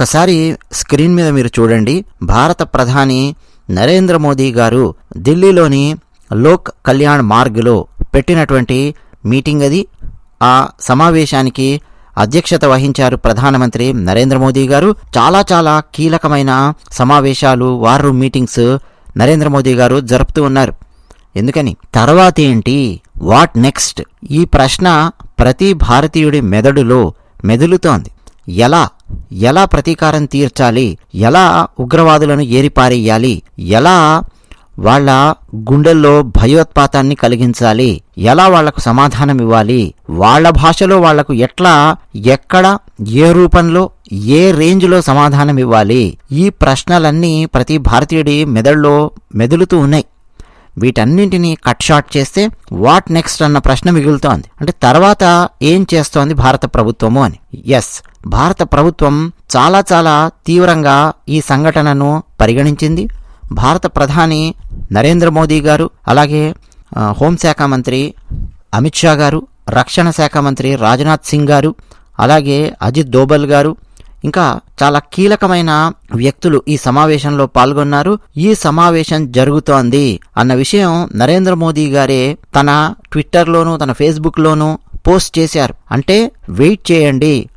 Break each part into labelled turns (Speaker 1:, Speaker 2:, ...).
Speaker 1: ఒక్కసారి స్క్రీన్ మీద మీరు చూడండి. భారత ప్రధాని నరేంద్ర మోదీ గారు ఢిల్లీలోని లోక్ కళ్యాణ్ మార్గ్లో పెట్టినటువంటి మీటింగ్ అది. ఆ సమావేశానికి అధ్యక్షత వహించారు ప్రధానమంత్రి నరేంద్ర మోదీ గారు. చాలా చాలా కీలకమైన సమావేశాలు war room meetings Narendra Modi garu జరుపుతూ ఉన్నారు. ఎందుకని? తర్వాత ఏంటి? What next? ఈ ప్రశ్న ప్రతి భారతీయుడి మెదడులో మెదులుతోంది. ఎలా ఎలా ప్రతీకారం తీర్చాలి ఎలా ఉగ్రవాదులను ఏరిపారేయాలి ఎలా వాళ్ళ గుండెల్లో భయోత్పాతాన్ని కలిగించాలి ఎలా వాళ్ళకు సమాధానం ఇవ్వాలి వాళ్ళ భాషలో వాళ్ళకు ఎట్లా ఎక్కడ ఏ రూపంలో ఏ రేంజ్లో సమాధానం ఇవ్వాలి ఈ ప్రశ్నలన్నీ ప్రతి భారతీయుడి మెదడులో మెదులుతూ ఉన్నాయి. వీటన్నింటినీ కట్ షాట్ చేస్తే వాట్ నెక్స్ట్ అన్న ప్రశ్న మిగులుతోంది. అంటే తర్వాత ఏం చేస్తోంది భారత ప్రభుత్వము అని. ఎస్ భారత ప్రభుత్వం చాలా చాలా తీవ్రంగా ఈ సంఘటనను పరిగణించింది. భారత ప్రధాని నరేంద్ర మోదీ గారు అలాగే హోంశాఖ మంత్రి అమిత్ షా గారు రక్షణ శాఖ మంత్రి రాజ్నాథ్ సింగ్ గారు అలాగే అజిత్ దోబల్ గారు ఇంకా చాలా కీలకమైన వ్యక్తులు ఈ సమావేశంలో పాల్గొన్నారు. ఈ సమావేశం జరుగుతోంది అన్న విషయం నరేంద్ర మోదీ గారే తన ట్విట్టర్లోనూ తన ఫేస్బుక్లోనూ పోస్ట్ చేశారు. అంటే వెయిట్ చేయండి.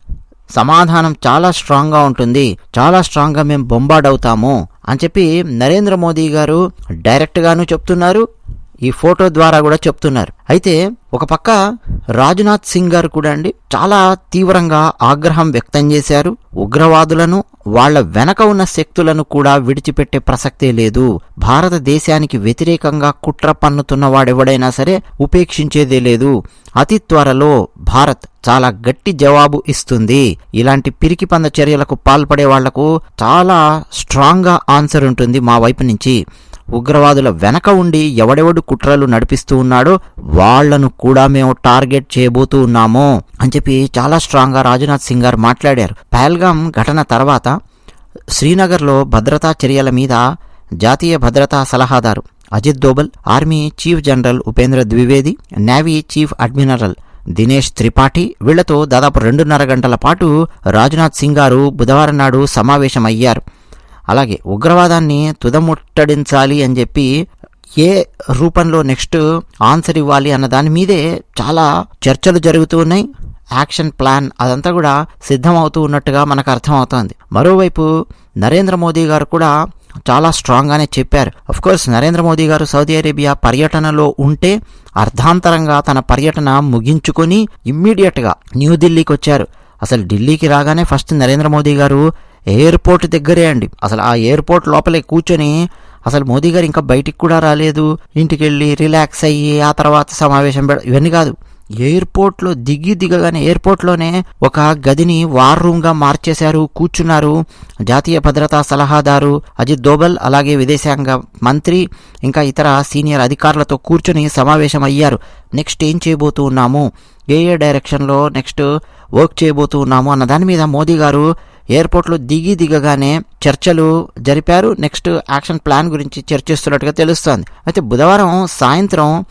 Speaker 1: సమాధానం చాలా స్ట్రాంగ్గా ఉంటుంది. చాలా స్ట్రాంగ్గా మేము బొంబార్డ్ అవుతాము అని చెప్పి నరేంద్ర మోదీ గారు డైరెక్ట్గాను చెప్తున్నారు. ఈ ఫోటో ద్వారా కూడా చెప్తున్నారు. అయితే ఒక పక్క రాజ్నాథ్ సింగ్ గారు కూడా అండి చాలా తీవ్రంగా ఆగ్రహం వ్యక్తం చేశారు. ఉగ్రవాదులను వాళ్ళ వెనక ఉన్న శక్తులను కూడా విడిచిపెట్టే ప్రసక్తే లేదు. భారతదేశానికి వ్యతిరేకంగా కుట్ర పన్నుతున్న వాడెవడైనా సరే ఉపేక్షించేదే లేదు. అతి త్వరలో భారత్ చాలా గట్టి జవాబు ఇస్తుంది. ఇలాంటి పిరికి పంద చర్యలకు పాల్పడే వాళ్ళకు చాలా స్ట్రాంగ్గా ఆన్సర్ ఉంటుంది మా వైపు నుంచి. ఉగ్రవాదుల వెనక ఉండి ఎవడెవడు కుట్రలు నడిపిస్తూ ఉన్నాడో వాళ్ళను కూడా మేము టార్గెట్ చేయబోతూ ఉన్నాము అని చెప్పి చాలా స్ట్రాంగ్గా రాజ్నాథ్ సింగ్ గారు మాట్లాడారు. పహల్గాం ఘటన తర్వాత శ్రీనగర్లో భద్రతా చర్యల మీద జాతీయ భద్రతా సలహాదారు Ajit Doval army chief general Upendra Dwivedi navy chief admiral Dinesh Tripathi వీళ్ళతో దాదాపు రెండున్నర గంటల పాటు రాజ్నాథ్ సింగ్ గారు బుధవారం నాడు సమావేశమయ్యారు. అలాగే ఉగ్రవాదాన్ని తుదముట్టడించాలి అని చెప్పి ఏ రూపంలో నెక్స్ట్ ఆన్సర్ ఇవ్వాలి అన్న దాని మీదే చాలా చర్చలు జరుగుతూ ఉన్నాయి. యాక్షన్ ప్లాన్ అదంతా కూడా సిద్ధమవుతూ ఉన్నట్టుగా మనకు అర్థమవుతోంది. మరోవైపు నరేంద్ర మోదీ గారు కూడా చాలా స్ట్రాంగ్గానే చెప్పారు. కోర్స్ నరేంద్ర మోదీ గారు సౌదీ అరేబియా పర్యటనలో ఉంటే అర్ధాంతరంగా తన పర్యటన ముగించుకొని ఇమ్మీడియట్గా న్యూఢిల్లీకి వచ్చారు. అసలు ఢిల్లీకి రాగానే ఫస్ట్ నరేంద్ర మోదీ గారు ఎయిర్పోర్ట్ దగ్గరే అండి. అసలు ఆ ఎయిర్పోర్ట్ లోపలే కూర్చొని అసలు మోదీ గారు ఇంకా బయటికి కూడా రాలేదు. ఇంటికి వెళ్ళి రిలాక్స్ అయ్యి ఆ తర్వాత సమావేశం పెడ ఇవన్నీ కాదు. ఎయిర్పోర్ట్లో దిగి దిగగానే ఎయిర్పోర్ట్లోనే ఒక గదిని వార్ రూమ్గా మార్చేశారు కూర్చున్నారు జాతీయ భద్రతా సలహాదారు అజిత్ దోబల్ అలాగే విదేశాంగ మంత్రి ఇంకా ఇతర సీనియర్ అధికారులతో కూర్చొని సమావేశం అయ్యారు. నెక్స్ట్ ఏం చేయబోతూ ఉన్నాము? ఏ ఏ డైరెక్షన్లో నెక్స్ట్ వర్క్ చేయబోతూ ఉన్నాము? అన్న దాని మీద మోదీ గారు ఎయిర్పోర్ట్లో దిగి దిగగానే చర్చలు జరిపారు. నెక్స్ట్ యాక్షన్ ప్లాన్ గురించి చర్చిస్తున్నట్టుగా తెలుస్తోంది. అయితే బుధవారం సాయంత్రం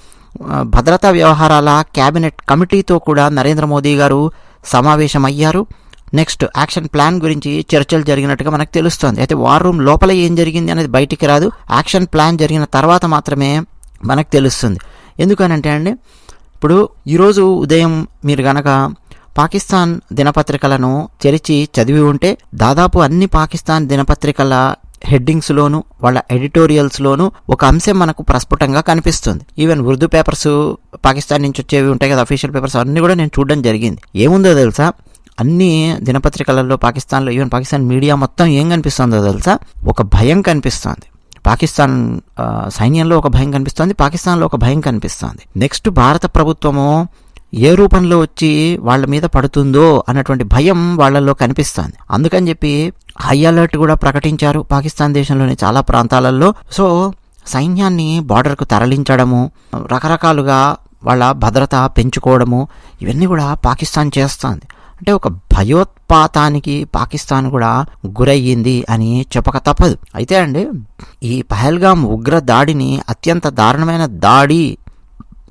Speaker 1: భద్రతా వ్యవహారాల కేబినెట్ కమిటీతో కూడా నరేంద్ర మోదీ గారు సమావేశమయ్యారు. నెక్స్ట్ యాక్షన్ ప్లాన్ గురించి చర్చలు జరిగినట్టుగా మనకు తెలుస్తోంది. అయితే వార్ రూమ్ లోపల ఏం జరిగింది అనేది బయటికి రాదు. యాక్షన్ ప్లాన్ జరిగిన తర్వాత మాత్రమే మనకు తెలుస్తుంది. ఎందుకనంటే అండి ఇప్పుడు ఈరోజు ఉదయం మీరు గనక పాకిస్తాన్ దినపత్రికలను తెరిచి చదివి ఉంటే దాదాపు అన్ని పాకిస్తాన్ దినపత్రికల హెడ్డింగ్స్లోను వాళ్ళ ఎడిటోరియల్స్లోను ఒక అంశం మనకు ప్రస్ఫుటంగా కనిపిస్తుంది. ఈవెన్ ఉర్దూ పేపర్స్ పాకిస్తాన్ నుంచి వచ్చేవి ఉంటాయి కదా అఫీషియల్ పేపర్స్ అన్నీ కూడా నేను చూడడం జరిగింది. ఏముందో తెలుసా? అన్ని దినపత్రికలలో పాకిస్తాన్లో ఈవెన్ పాకిస్తాన్ మీడియా మొత్తం ఏం కనిపిస్తుందో తెలుసా? ఒక భయం కనిపిస్తోంది. పాకిస్తాన్ సైన్యంలో ఒక భయం కనిపిస్తోంది పాకిస్తాన్లో ఒక భయం కనిపిస్తుంది. నెక్స్ట్ భారత ప్రభుత్వము ఏ రూపంలో వచ్చి వాళ్ళ మీద పడుతుందో అన్నటువంటి భయం వాళ్ళల్లో కనిపిస్తుంది. అందుకని చెప్పి హై అలర్ట్ కూడా ప్రకటించారు పాకిస్తాన్ దేశంలోని చాలా ప్రాంతాలలో సో సైన్యాన్ని బార్డర్కు తరలించడము రకరకాలుగా వాళ్ళ భద్రత పెంచుకోవడము ఇవన్నీ కూడా పాకిస్తాన్ చేస్తుంది. అంటే ఒక భయోత్పాతానికి పాకిస్తాన్ కూడా గురయ్యింది అని చెప్పక తప్పదు. అయితే అండి ఈ పహల్గాం ఉగ్ర దాడిని అత్యంత దారుణమైన దాడి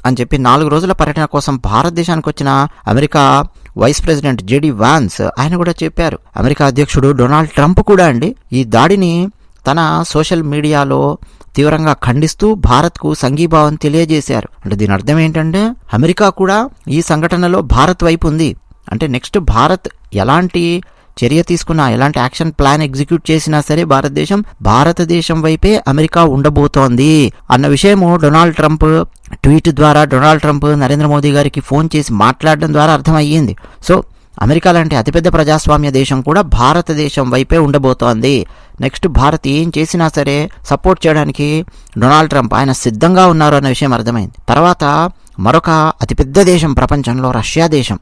Speaker 1: అని చెప్పి నాలుగు రోజుల పర్యటన కోసం భారతదేశానికి వచ్చిన America vice president JD Vance ఆయన కూడా చెప్పారు. అమెరికా అధ్యక్షుడు డొనాల్డ్ ట్రంప్ కూడా అండి. ఈ దాడిని తన సోషల్ మీడియాలో తీవ్రంగా ఖండిస్తూ భారత్కు సంఘీభావం తెలియజేశారు. అంటే దీని అర్థం ఏంటంటే అమెరికా కూడా ఈ సంఘటనలో భారత్ వైపు ఉంది. అంటే నెక్స్ట్ భారత్ ఎలాంటి చర్య తీసుకున్నా ఎలాంటి యాక్షన్ ప్లాన్ ఎగ్జిక్యూట్ చేసినా సరే భారతదేశం భారతదేశం వైపే అమెరికా ఉండబోతోంది అన్న విషయము డొనాల్డ్ ట్రంప్ ట్వీట్ ద్వారా డొనాల్డ్ ట్రంప్ నరేంద్ర మోదీ గారికి ఫోన్ చేసి మాట్లాడడం ద్వారా అర్థమయ్యింది. సో అమెరికా లాంటి అతిపెద్ద ప్రజాస్వామ్య దేశం కూడా భారతదేశం వైపే ఉండబోతోంది. నెక్స్ట్ భారత్ ఏం చేసినా సరే సపోర్ట్ చేయడానికి డొనాల్డ్ ట్రంప్ ఆయన సిద్ధంగా ఉన్నారు అన్న విషయం అర్థమైంది. తర్వాత మరొక అతిపెద్ద దేశం ప్రపంచంలో రష్యా దేశం.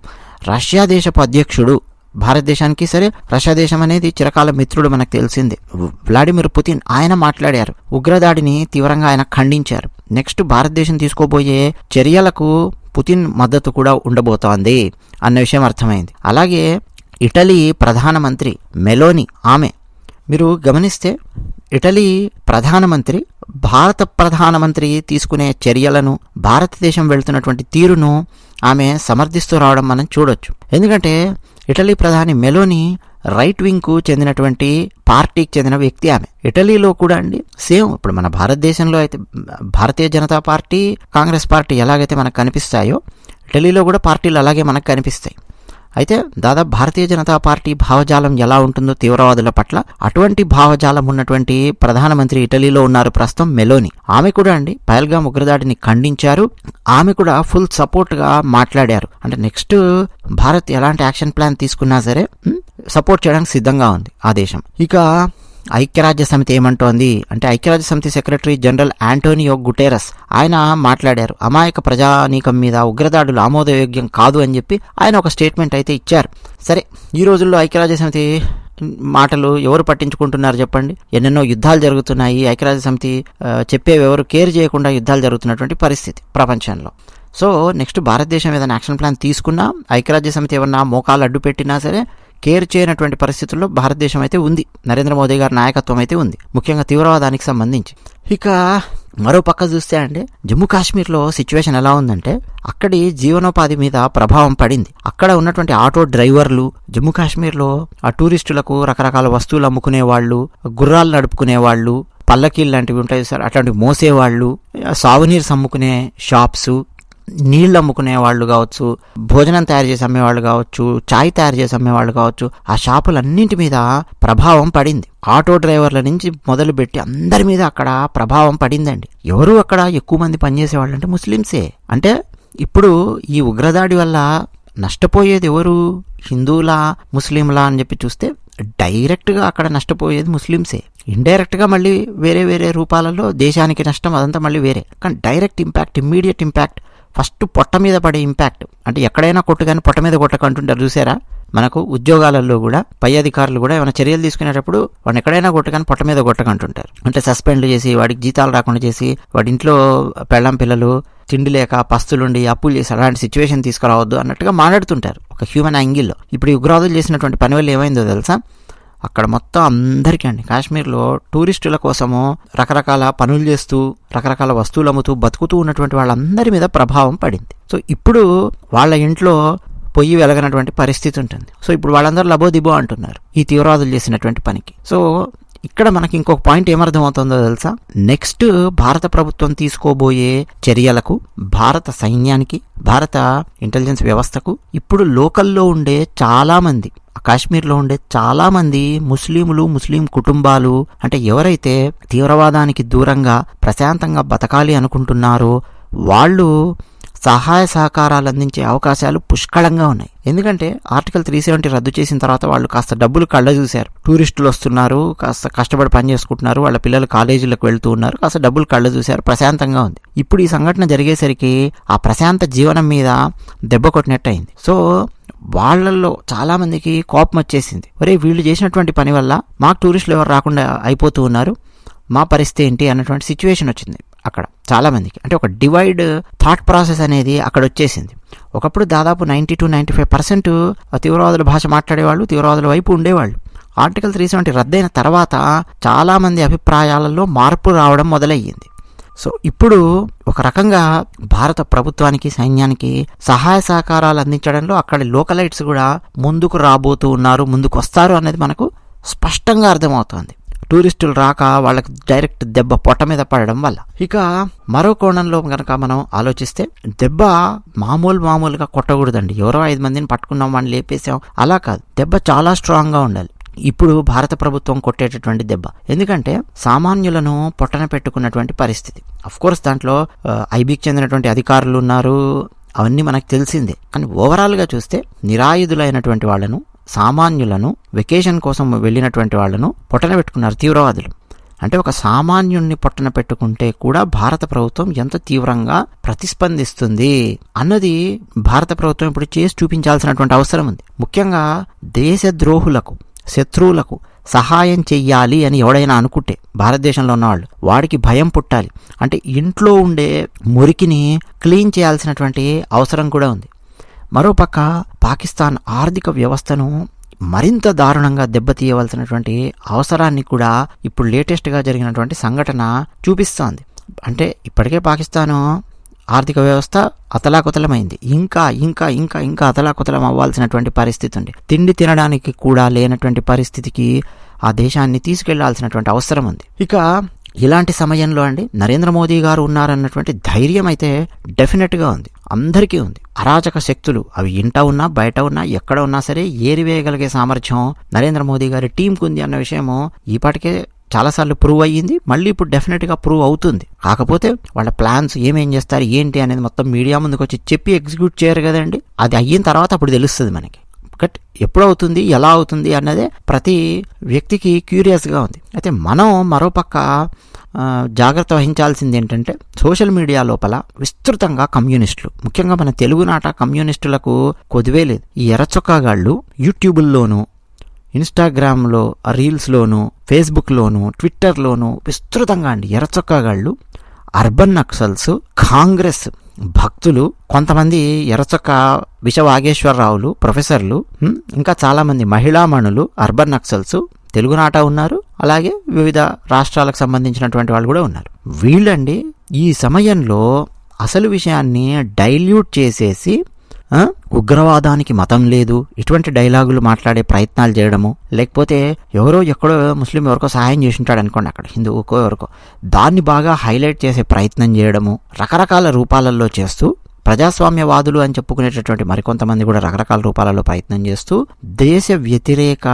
Speaker 1: రష్యా దేశపు అధ్యక్షుడు భారతదేశానికి సరే రష్యా దేశం అనేది చిరకాల మిత్రుడు మనకు తెలిసిందే. వ్లాడిమిర్ పుతిన్ ఆయన మాట్లాడారు. ఉగ్రదాడిని తీవ్రంగా ఆయన ఖండించారు. నెక్స్ట్ భారతదేశం తీసుకోబోయే చర్యలకు పుతిన్ మద్దతు కూడా ఉండబోతోంది అన్న విషయం అర్థమైంది. అలాగే ఇటలీ ప్రధానమంత్రి మెలోని ఆమె మీరు గమనిస్తే ఇటలీ ప్రధానమంత్రి భారత ప్రధానమంత్రి తీసుకునే చర్యలను భారతదేశం వెళ్తున్నటువంటి తీరును ఆమె సమర్థిస్తూ రావడం మనం చూడొచ్చు. ఎందుకంటే ఇటలీ ప్రధాని మెలోని రైట్ వింగ్కు చెందినటువంటి పార్టీకి చెందిన వ్యక్తి ఆమె. ఇటలీలో కూడా అండి సేమ్. ఇప్పుడు మన భారతదేశంలో అయితే భారతీయ జనతా పార్టీ కాంగ్రెస్ పార్టీ ఎలాగైతే మనకు కనిపిస్తాయో ఇటలీలో కూడా పార్టీలు అలాగే మనకు కనిపిస్తాయి. అయితే దాదాపు భారతీయ జనతా పార్టీ భావజాలం ఎలా ఉంటుందో తీవ్రవాదుల పట్ల అటువంటి భావజాలం ఉన్నటువంటి ప్రధానమంత్రి ఇటలీలో ఉన్నారు ప్రస్తుతం మెలోని. ఆమె కూడా అండి పయల్గా ఉగ్రదాడిని ఖండించారు. ఆమె కూడా ఫుల్ సపోర్ట్గా మాట్లాడారు. అంటే నెక్స్ట్ భారత్ ఎలాంటి యాక్షన్ ప్లాన్ తీసుకున్నా సరే సపోర్ట్ చేయడానికి సిద్ధంగా ఉంది ఆ దేశం ఇక ఐక్యరాజ్య సమితి ఏమంటోంది? అంటే ఐక్యరాజ్య సమితి సెక్రటరీ జనరల్ యాంటోనియో గుటేరస్ ఆయన మాట్లాడారు. అమాయక ప్రజానీకం మీద ఉగ్రదాడులు ఆమోదయోగ్యం కాదు అని చెప్పి ఆయన ఒక స్టేట్మెంట్ అయితే ఇచ్చారు. సరే ఈ రోజుల్లో ఐక్యరాజ్య సమితి మాటలు ఎవరు పట్టించుకుంటున్నారు చెప్పండి? ఎన్నెన్నో యుద్ధాలు జరుగుతున్నాయి. ఐక్యరాజ్య సమితి చెప్పేవి ఎవరు కేర్ చేయకుండా యుద్ధాలు జరుగుతున్నటువంటి పరిస్థితి ప్రపంచంలో. సో నెక్స్ట్ భారతదేశం ఏదైనా యాక్షన్ ప్లాన్ తీసుకున్నా ఐక్యరాజ్య సమితి ఏమన్నా మోకాలు అడ్డు పెట్టినా సరే కేర్ చేయనటువంటి పరిస్థితుల్లో భారతదేశం అయితే ఉంది. నరేంద్ర మోదీ గారి నాయకత్వం అయితే ఉంది. ముఖ్యంగా తీవ్రవాదానికి సంబంధించి. ఇక మరో పక్క చూస్తే అంటే జమ్మూ కాశ్మీర్లో సిచ్యువేషన్ ఎలా ఉందంటే అక్కడి జీవనోపాధి మీద ప్రభావం పడింది. అక్కడ ఉన్నటువంటి ఆటో డ్రైవర్లు జమ్మూ కాశ్మీర్లో ఆ టూరిస్టులకు రకరకాల వస్తువులు అమ్ముకునే వాళ్ళు గుర్రాలు నడుపుకునే వాళ్ళు పల్లకీలు లాంటివి ఉంటాయి సార్ అట్లాంటివి మోసేవాళ్ళు సాగునీరు అమ్ముకునే షాప్స్ నీళ్ళు అమ్ముకునే వాళ్ళు కావచ్చు భోజనం తయారు చేసి అమ్మేవాళ్ళు కావచ్చు చాయ్ తయారు చేసి అమ్మేవాళ్ళు కావచ్చు ఆ షాపులన్నింటి మీద ప్రభావం పడింది. ఆటో డ్రైవర్ల నుంచి మొదలుపెట్టి అందరి మీద అక్కడ ప్రభావం పడిందండి. ఎవరు అక్కడ ఎక్కువ మంది పనిచేసేవాళ్ళు అంటే ముస్లిమ్సే. అంటే ఇప్పుడు ఈ ఉగ్రదాడి వల్ల నష్టపోయేది ఎవరు? హిందువులా ముస్లింలా అని చెప్పి చూస్తే డైరెక్ట్గా అక్కడ నష్టపోయేది ముస్లిమ్సే. ఇండైరెక్ట్గా మళ్ళీ వేరే వేరే రూపాలలో దేశానికి నష్టం అదంతా మళ్ళీ వేరే. కానీ direct impact immediate impact first పొట్ట మీద పడే ఇంపాక్ట్. అంటే ఎక్కడైనా కొట్టు కానీ పొట్ట మీద కొట్టకంటుంటారు చూసారా? మనకు ఉద్యోగాలలో కూడా పై అధికారులు కూడా ఏమైనా చర్యలు తీసుకునేటప్పుడు వాడిని ఎక్కడైనా కొట్టగానే పొట్ట మీద కొట్టకంటుంటారు అంటే సస్పెండ్లు చేసి వాడికి జీతాలు రాకుండా చేసి వాడి ఇంట్లో పెళ్ళం పిల్లలు తిండి లేక పస్తులుండి అప్పులు చేసి అలాంటి సిచ్యువేషన్ తీసుకురావద్దు అన్నట్టుగా మాట్లాడుతుంటారు ఒక హ్యూమన్ యాంగిల్లో. ఇప్పుడు ఈ ఉగ్రవాదులు చేసినటువంటి పని వల్ల ఏమైందో తెలుసా? అక్కడ మొత్తం అందరికీ అండి. కాశ్మీర్లో టూరిస్టుల కోసము రకరకాల పనులు చేస్తూ రకరకాల వస్తువులు అమ్ముతూ బతుకుతూ ఉన్నటువంటి వాళ్ళందరి మీద ప్రభావం పడింది. సో ఇప్పుడు వాళ్ళ ఇంట్లో పొయ్యి వెలగనటువంటి పరిస్థితి ఉంటుంది. సో ఇప్పుడు వాళ్ళందరూ లబోదిబో అంటున్నారు ఈ తీవ్రవాదులు చేసినటువంటి పనికి. సో ఇక్కడ మనకి ఇంకొక పాయింట్ ఏమర్థమవుతుందో తెలుసా? నెక్స్ట్ భారత ప్రభుత్వం తీసుకోబోయే చర్యలకు భారత సైన్యానికి భారత ఇంటెలిజెన్స్ వ్యవస్థకు ఇప్పుడు లోకల్లో ఉండే చాలామంది కాశ్మీర్లో ఉండే చాలామంది ముస్లింలు ముస్లిం కుటుంబాలు అంటే ఎవరైతే తీవ్రవాదానికి దూరంగా ప్రశాంతంగా బతకాలి అనుకుంటున్నారో వాళ్ళు సహాయ సహకారాలు అందించే అవకాశాలు పుష్కళంగా ఉన్నాయి. ఎందుకంటే ఆర్టికల్ త్రీ సెవెంటీ రద్దు చేసిన తర్వాత వాళ్ళు కాస్త డబ్బులు కళ్ళ చూశారు. టూరిస్టులు వస్తున్నారు కాస్త కష్టపడి పని చేసుకుంటున్నారు వాళ్ళ పిల్లలు కాలేజీలకు వెళ్తూ ఉన్నారు కాస్త డబ్బులు కళ్ళ చూశారు ప్రశాంతంగా ఉంది. ఇప్పుడు ఈ సంఘటన జరిగేసరికి ఆ ప్రశాంత జీవనం మీద దెబ్బ కొట్టినట్టు అయింది సో వాళ్ళల్లో చాలామందికి కోపం వచ్చేసింది. ఒరే వీళ్ళు చేసినటువంటి పని వల్ల మాకు టూరిస్టులు ఎవరు రాకుండా అయిపోతూ ఉన్నారు మా పరిస్థితి ఏంటి అన్నటువంటి సిచ్యువేషన్ వచ్చింది. అక్కడ చాలామందికి. అంటే ఒక డివైడ్ థాట్ ప్రాసెస్ అనేది అక్కడ వచ్చేసింది. ఒకప్పుడు దాదాపు ninety two ninety five percent తీవ్రవాదుల భాష మాట్లాడేవాళ్ళు తీవ్రవాదుల వైపు ఉండేవాళ్ళు. ఆర్టికల్ త్రీ సెవెంటీ రద్దయిన తర్వాత చాలామంది అభిప్రాయాలలో మార్పు రావడం మొదలయ్యింది. సో ఇప్పుడు ఒక రకంగా భారత ప్రభుత్వానికి సైన్యానికి సహాయ సహకారాలు అందించడంలో అక్కడి లోకలైట్స్ కూడా ముందుకు రాబోతూ ఉన్నారు ముందుకు వస్తారు అనేది మనకు స్పష్టంగా అర్థమవుతోంది. టూరిస్టులు రాక వాళ్ళకి డైరెక్ట్ దెబ్బ పొట్ట మీద పడడం వల్ల. ఇక మరో కోణంలో కనుక మనం ఆలోచిస్తే దెబ్బ మామూలు మామూలుగా కొట్టకూడదండి. ఎవరో ఐదు మందిని పట్టుకున్నాం వాళ్ళని లేపేసాం. అలా కాదు. దెబ్బ చాలా స్ట్రాంగ్గా ఉండాలి. ఇప్పుడు భారత ప్రభుత్వం కొట్టేటటువంటి దెబ్బ. ఎందుకంటే సామాన్యులను పొట్టన పెట్టుకున్నటువంటి పరిస్థితి. కోర్స్ దాంట్లో ఐబీకి చెందినటువంటి అధికారులు ఉన్నారు. అవన్నీ మనకు తెలిసిందే. కానీ ఓవరాల్గా చూస్తే నిరాయుధులైనటువంటి వాళ్ళను సామాన్యులను వెకేషన్ కోసం వెళ్ళినటువంటి వాళ్ళను పొట్టన పెట్టుకున్నారు తీవ్రవాదులు. అంటే ఒక సామాన్యుణ్ణి పొట్టన పెట్టుకుంటే కూడా భారత ప్రభుత్వం ఎంత తీవ్రంగా ప్రతిస్పందిస్తుంది అన్నది భారత ప్రభుత్వం ఇప్పుడు చేసి చూపించాల్సినటువంటి అవసరం ఉంది. ముఖ్యంగా దేశద్రోహులకు శత్రువులకు సహాయం చెయ్యాలి అని ఎవడైనా అనుకుంటే భారతదేశంలో ఉన్నవాళ్ళు వాడికి భయం పుట్టాలి. అంటే ఇంట్లో ఉండే మురికిని క్లీన్ చేయాల్సినటువంటి అవసరం కూడా ఉంది. మరోపక్క పాకిస్తాన్ ఆర్థిక వ్యవస్థను మరింత దారుణంగా దెబ్బతీయవలసినటువంటి అవసరాన్ని కూడా ఇప్పుడు లేటెస్ట్గా జరిగినటువంటి సంఘటన చూపిస్తోంది. అంటే ఇప్పటికే పాకిస్తాను ఆర్థిక వ్యవస్థ అతలాకుతలమైంది. ఇంకా ఇంకా ఇంకా ఇంకా అతలాకుతలం అవ్వాల్సినటువంటి పరిస్థితి ఉంది. తిండి తినడానికి కూడా లేనటువంటి పరిస్థితికి ఆ దేశాన్ని తీసుకెళ్ళాల్సినటువంటి అవసరం ఉంది. ఇక ఇలాంటి సమయంలో అండి నరేంద్ర మోదీ గారు ఉన్నారన్నటువంటి ధైర్యం అయితే డెఫినెట్గా ఉంది. అందరికీ ఉంది. అరాచక శక్తులు అవి ఇంట ఉన్నా బయట ఉన్నా ఎక్కడ ఉన్నా సరే ఏరివేయగలిగే సామర్థ్యం నరేంద్ర మోదీ గారి టీంకు ఉంది అన్న విషయము ఈపాటికే చాలాసార్లు ప్రూవ్ అయ్యింది. మళ్ళీ ఇప్పుడు డెఫినెట్గా ప్రూవ్ అవుతుంది. కాకపోతే వాళ్ళ ప్లాన్స్ ఏమేం చేస్తారు ఏంటి అనేది మొత్తం మీడియా ముందుకు వచ్చి చెప్పి ఎగ్జిక్యూట్ చేయరు కదండి. అది అయిన తర్వాత అప్పుడు తెలుస్తుంది మనకి. బట్ ఎప్పుడు అవుతుంది ఎలా అవుతుంది అన్నదే ప్రతి వ్యక్తికి క్యూరియస్గా ఉంది. అయితే మనం మరోపక్క జాగ్రత్త వహించాల్సింది ఏంటంటే సోషల్ మీడియా లోపల విస్తృతంగా కమ్యూనిస్టులు. ముఖ్యంగా మన తెలుగునాట కమ్యూనిస్టులకు కొదివే లేదు. ఈ ఎర్రచొక్కాగాళ్ళు యూట్యూబుల్లోనూ ఇన్స్టాగ్రామ్లో రీల్స్లోనూ ఫేస్బుక్లోనూ ట్విట్టర్లోనూ విస్తృతంగా అండి ఎర్రచొక్కాగాళ్ళు. అర్బన్ నక్సల్స్ కాంగ్రెస్ భక్తులు కొంతమంది ఎర్రచొక్క విషవాగేశ్వరరావులు ప్రొఫెసర్లు ఇంకా చాలామంది మహిళామణులు అర్బన్ నక్సల్స్ తెలుగునాట ఉన్నారు అలాగే వివిధ రాష్ట్రాలకు సంబంధించినటువంటి వాళ్ళు కూడా ఉన్నారు. వీళ్ళండి ఈ సమయంలో అసలు విషయాన్ని డైల్యూట్ చేసేసి ఉగ్రవాదానికి మతం లేదు ఇటువంటి డైలాగులు మాట్లాడే ప్రయత్నాలు చేయడము లేకపోతే ఎవరో ఎక్కడో ముస్లిం ఎవరికో సహాయం చేసింటాడు అనుకోండి అక్కడ హిందువుకో ఎవరికో. దాన్ని బాగా హైలైట్ చేసే ప్రయత్నం చేయడము రకరకాల రూపాలలో చేస్తూ ప్రజాస్వామ్యవాదులు అని చెప్పుకునేటటువంటి మరికొంతమంది కూడా రకరకాల రూపాలలో ప్రయత్నం చేస్తూ దేశ వ్యతిరేక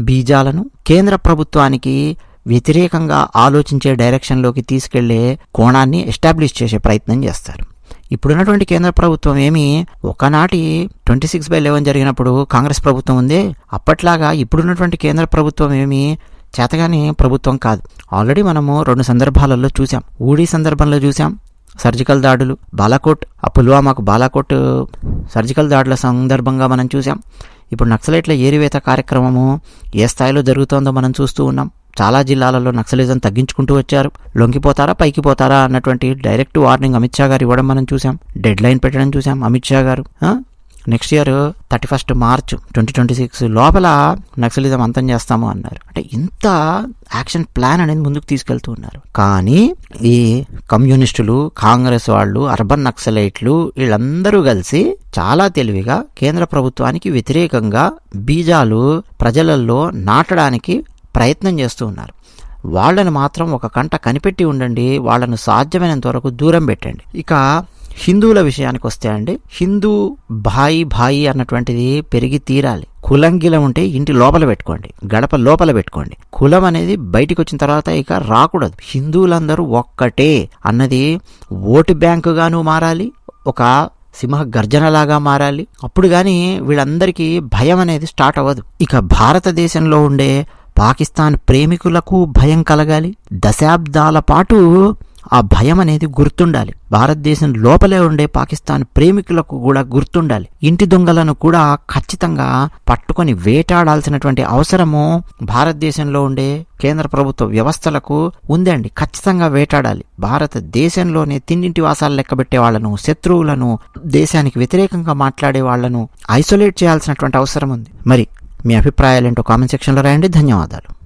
Speaker 1: బీజాలను కేంద్ర ప్రభుత్వానికి వ్యతిరేకంగా ఆలోచించే డైరెక్షన్లోకి తీసుకెళ్ళే కోణాన్ని ఎస్టాబ్లిష్ చేసే ప్రయత్నం చేస్తారు. ఇప్పుడున్నటువంటి కేంద్ర ప్రభుత్వం ఏమి ఒకనాటి ట్వంటీ సిక్స్ బై లెవెన్ జరిగినప్పుడు కాంగ్రెస్ ప్రభుత్వం ఉంది? అప్పట్లాగా ఇప్పుడున్నటువంటి కేంద్ర ప్రభుత్వం ఏమి చేతగాని ప్రభుత్వం కాదు. ఆల్రెడీ మనము రెండు సందర్భాలలో చూసాం ఊడి సందర్భంలో చూసాం సర్జికల్ దాడులు బాలాకోట్ ఆ పుల్వామాకు బాలాకోట్ సర్జికల్ దాడుల సందర్భంగా మనం చూసాం ఇప్పుడు నక్సలైట్ల ఏరివేత కార్యక్రమము ఏ స్థాయిలో జరుగుతోందో మనం చూస్తూ ఉన్నాం. చాలా జిల్లాలలో నక్సలిజం తగ్గించుకుంటూ వచ్చారు. లొంగిపోతారా పైకి పోతారా అన్నటువంటి డైరెక్ట్ వార్నింగ్ అమిత్ షా గారు ఇవ్వడం మనం చూసాం డెడ్ లైన్ పెట్టడం చూసాం Amit Shah garu. Next year thirty first March twenty twenty six లోపల నక్సలిజం అంతం చేస్తాము అన్నారు. అంటే ఇంత యాక్షన్ ప్లాన్ అనేది ముందుకు తీసుకెళ్తూ ఉన్నారు. కానీ ఈ కమ్యూనిస్టులు కాంగ్రెస్ వాళ్ళు అర్బన్ నక్సలైట్లు వీళ్ళందరూ కలిసి చాలా తెలివిగా కేంద్ర ప్రభుత్వానికి వ్యతిరేకంగా బీజాలు ప్రజలలో నాటడానికి ప్రయత్నం చేస్తూ ఉన్నారు. వాళ్ళని మాత్రం ఒక కంట కనిపెట్టి ఉండండి వాళ్ళను సాధ్యమైనంత వరకు దూరం పెట్టండి. ఇక హిందువుల విషయానికి వస్తే అండి హిందూ భాయి భాయి అన్నటువంటిది పెరిగి తీరాలి. కులంగిలం ఉంటే ఇంటి లోపల పెట్టుకోండి గడప లోపల పెట్టుకోండి. కులం అనేది బయటికి వచ్చిన తర్వాత ఇక రాకూడదు. హిందువులందరూ ఒక్కటే అన్నది ఓటు బ్యాంకుగాను మారాలి ఒక సింహ గర్జనలాగా మారాలి. అప్పుడు కానీ వీళ్ళందరికీ భయం అనేది స్టార్ట్ అవ్వదు. ఇక భారతదేశంలో ఉండే పాకిస్తాన్ ప్రేమికులకు భయం కలగాలి. దశాబ్దాల పాటు ఆ భయం అనేది గుర్తుండాలి. భారతదేశం లోపలే ఉండే పాకిస్తాన్ ప్రేమికులకు కూడా గుర్తుండాలి. ఇంటి దొంగలను కూడా ఖచ్చితంగా పట్టుకొని వేటాడాల్సినటువంటి అవసరము భారతదేశంలో ఉండే కేంద్ర ప్రభుత్వ వ్యవస్థలకు ఉందండి. ఖచ్చితంగా వేటాడాలి. భారతదేశంలోనే తిన్నింటి వాసాలు లెక్కబెట్టే వాళ్ళను శత్రువులను దేశానికి వ్యతిరేకంగా మాట్లాడే వాళ్ళను ఐసోలేట్ చేయాల్సినటువంటి అవసరం ఉంది. మరి మీ అభిప్రాయాలు ఏంటో కామెంట్ సెక్షన్లో రాయండి. ధన్యవాదాలు.